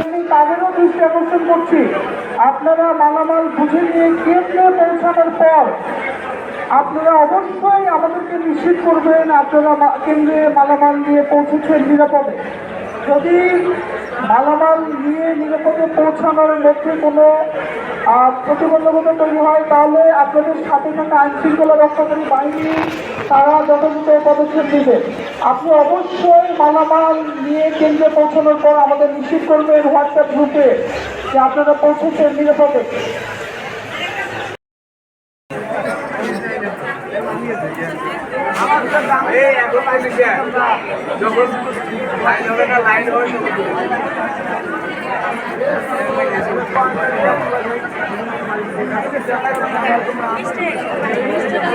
এমনি তাদেরও দৃষ্টি আকর্ষণ করছি। আপনারা মালামাল বুঝে নিয়ে কেন্দ্রে পৌঁছানোর পর আপনারা অবশ্যই আমাদেরকে নিশ্চিত করবেন আপনারা কেন্দ্রে মালামাল নিয়ে পৌঁছেছেন নিরাপদে। যদি মালামাল নিয়ে নিরাপদে পৌঁছানোর মধ্যে কোনো প্রতিবন্ধকতা তৈরি হয়, তাহলে আপনাদের সাথে থাকা আইন শৃঙ্খলা রক্ষাকারী বাহিনী তারা যথাযথ পদক্ষেপ নেবে। আপনি অবশ্যই মালামাল নিয়ে কেন্দ্রে পৌঁছানোর পর আমাদের নিশ্চিত করবেন হোয়াটসঅ্যাপ গ্রুপে যে আপনারা পৌঁছেছেন নিরাপদে। যখন হবে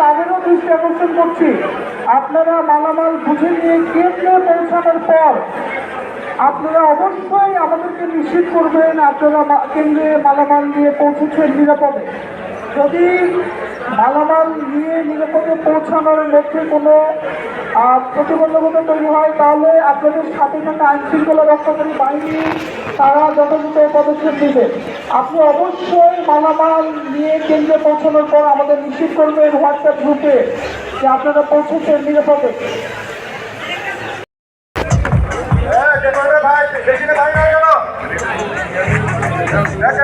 তাদেরও দৃষ্টি আকর্ষণ করছি আপনারা মালামাল বুঝে নিয়ে কেন্দ্রে পৌঁছানোর পর আপনারা অবশ্যই আমাদেরকে নিশ্চিত করবেন আপনারা কেন্দ্রে মালামাল নিয়ে পৌঁছেছেন নিরাপদে। যদি মালামাল নিয়ে নিরাপদে পৌঁছানোর মধ্যে কোনো প্রতিবন্ধকতা তৈরি হয়, তাহলে আপনাদের সাথে থাকা আইন শৃঙ্খলা রক্ষাকারী বাহিনী, তারা যথাযথ পদক্ষেপ নেবে। আপনি অবশ্যই মালামাল নিয়ে কেন্দ্রে পৌঁছানোর পর আমাদের নিশ্চিত করবেন হোয়াটসঅ্যাপ গ্রুপে যে আপনারা পৌঁছেছেন নিরাপদে। ভাই? ভাই